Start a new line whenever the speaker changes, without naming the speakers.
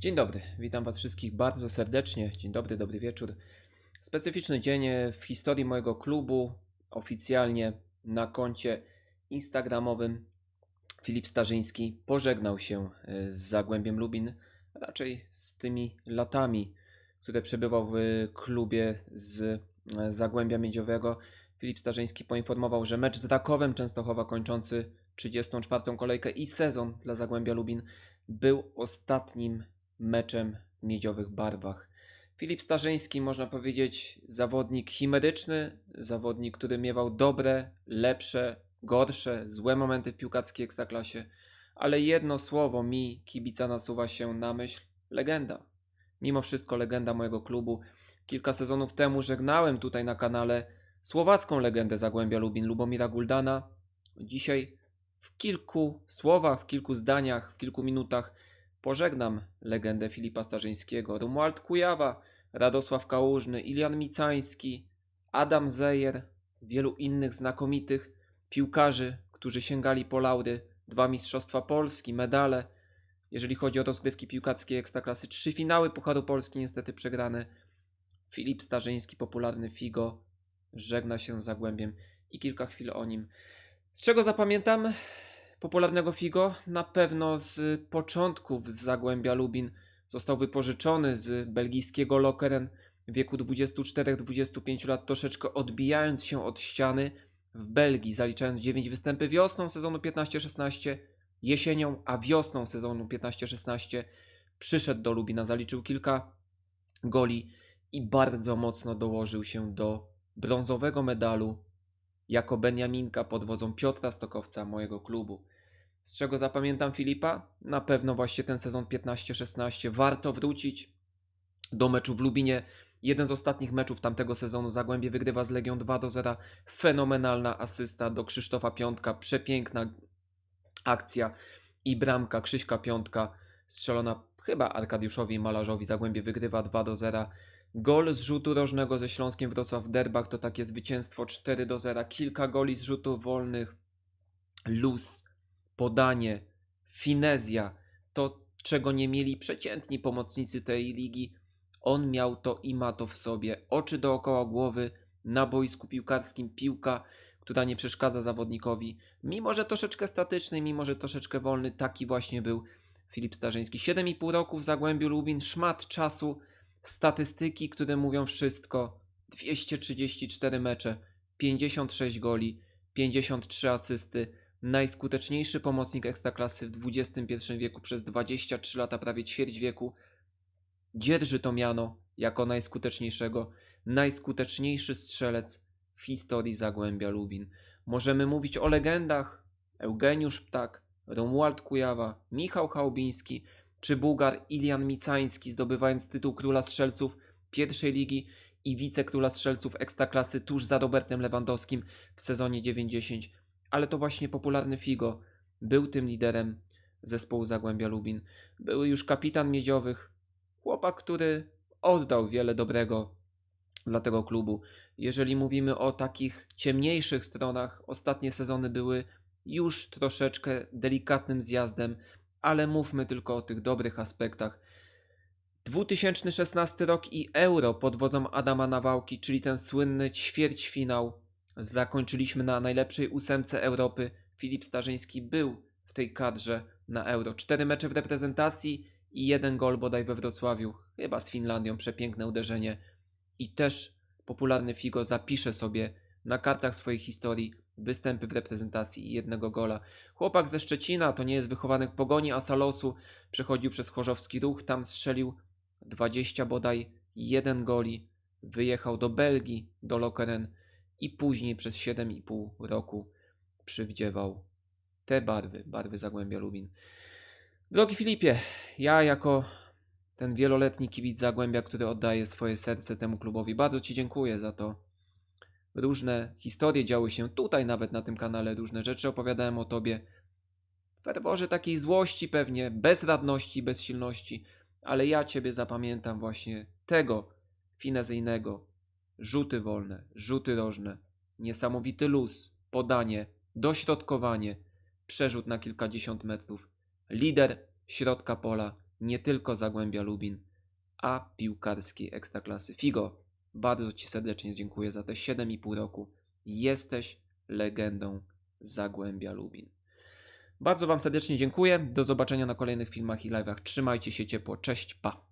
Dzień dobry, witam Was wszystkich bardzo serdecznie. Dzień dobry, dobry wieczór. Specyficzny dzień w historii mojego klubu. Oficjalnie na koncie Instagramowym Filip Starzyński pożegnał się e, z Zagłębiem Lubin, raczej z tymi latami, które przebywał w klubie z e, Zagłębia Miedziowego. Filip Starzyński poinformował, że mecz z Rakowem Częstochowa kończący 34. kolejkę i sezon dla Zagłębia Lubin był ostatnim meczem w miedziowych barwach. Filip Starzyński, można powiedzieć, zawodnik chimeryczny, zawodnik, który miewał dobre, lepsze, gorsze, złe momenty w piłkarskiej ekstraklasie, ale jedno słowo mi, kibica, nasuwa się na myśl legenda. Mimo wszystko legenda mojego klubu. Kilka sezonów temu żegnałem tutaj na kanale słowacką legendę Zagłębia Lubin, Lubomira Guldana. Dzisiaj w kilku słowach, w kilku zdaniach, w kilku minutach pożegnam legendę Filipa Starzyńskiego. Romuald Kujawa, Radosław Kałużny, Ilian Micański, Adam Zejer, wielu innych znakomitych piłkarzy, którzy sięgali po laury, dwa Mistrzostwa Polski, medale. Jeżeli chodzi o rozgrywki piłkarskie Ekstraklasy, trzy finały Pucharu Polski niestety przegrane. Filip Starzyński, popularny Figo, żegna się z Zagłębiem i kilka chwil o nim. Z czego zapamiętam popularnego Figo? Na pewno z początków z Zagłębia Lubin. Został wypożyczony z belgijskiego Lokeren w wieku 24-25 lat, troszeczkę odbijając się od ściany w Belgii, zaliczając 9 występy wiosną sezonu 15-16, jesienią, a wiosną sezonu 15-16 przyszedł do Lubina, zaliczył kilka goli i bardzo mocno dołożył się do brązowego medalu jako Beniaminka pod wodzą Piotra Stokowca, mojego klubu. Z czego zapamiętam Filipa? Na pewno właśnie ten sezon 15-16. Warto wrócić do meczu w Lubinie. Jeden z ostatnich meczów tamtego sezonu Zagłębie wygrywa z Legią 2 do 0. Fenomenalna asysta do Krzysztofa Piątka. Przepiękna akcja i bramka Krzyśka Piątka strzelona chyba Arkadiuszowi Malarzowi. Zagłębie wygrywa 2 do 0. Gol z rzutu rożnego ze Śląskiem Wrocław Derbach to takie zwycięstwo 4 do 0. Kilka goli z rzutów wolnych. Luz, podanie, finezja. To, czego nie mieli przeciętni pomocnicy tej ligi. On miał to i ma to w sobie. Oczy dookoła głowy, na boisku piłkarskim piłka, która nie przeszkadza zawodnikowi. Mimo, że troszeczkę statyczny, mimo, że troszeczkę wolny, taki właśnie był Filip Starzyński. 7,5 roku w Zagłębiu Lubin, szmat czasu, statystyki, które mówią wszystko. 234 mecze, 56 goli, 53 asysty. Najskuteczniejszy pomocnik ekstraklasy w XXI wieku przez 23 lata, prawie ćwierć wieku. Dzierży to miano jako najskuteczniejszego, najskuteczniejszy strzelec w historii Zagłębia Lubin. Możemy mówić o legendach Eugeniusz Ptak, Romuald Kujawa, Michał Chałubiński czy Bułgar Ilian Micański, zdobywając tytuł króla strzelców pierwszej ligi i wicekróla strzelców ekstraklasy tuż za Robertem Lewandowskim w sezonie 90. Ale to właśnie popularny Figo był tym liderem zespołu Zagłębia Lubin. Był już kapitan miedziowych, chłopak, który oddał wiele dobrego dla tego klubu. Jeżeli mówimy o takich ciemniejszych stronach, ostatnie sezony były już troszeczkę delikatnym zjazdem, ale mówmy tylko o tych dobrych aspektach. 2016 rok i Euro pod wodzą Adama Nawałki, czyli ten słynny ćwierćfinał, zakończyliśmy na najlepszej ósemce Europy. Filip Starzyński był w tej kadrze na Euro. Cztery mecze w reprezentacji i jeden gol bodaj we Wrocławiu, chyba z Finlandią, przepiękne uderzenie. I też popularny Figo zapisze sobie na kartach swojej historii występy w reprezentacji i jednego gola. Chłopak ze Szczecina, to nie jest wychowany w Pogoni Asalosu, przechodził przez Chorzowski Ruch, tam strzelił 20 bodaj jeden goli, wyjechał do Belgii, do Lokeren i później przez 7,5 roku przywdziewał te barwy, barwy Zagłębia Lubin. Drogi Filipie, ja jako ten wieloletni kibic Zagłębia, który oddaje swoje serce temu klubowi, bardzo Ci dziękuję za to. Różne historie działy się tutaj nawet na tym kanale, różne rzeczy opowiadałem o Tobie. W ferworze takiej złości pewnie, bezradności, bezsilności, ale ja Ciebie zapamiętam właśnie tego finezyjnego. Rzuty wolne, rzuty rożne, niesamowity luz, podanie, dośrodkowanie, przerzut na kilkadziesiąt metrów. Lider środka pola, nie tylko Zagłębia Lubin, a piłkarskiej ekstraklasy. Figo, bardzo Ci serdecznie dziękuję za te 7,5 roku. Jesteś legendą Zagłębia Lubin. Bardzo Wam serdecznie dziękuję. Do zobaczenia na kolejnych filmach i live'ach. Trzymajcie się ciepło. Cześć, pa.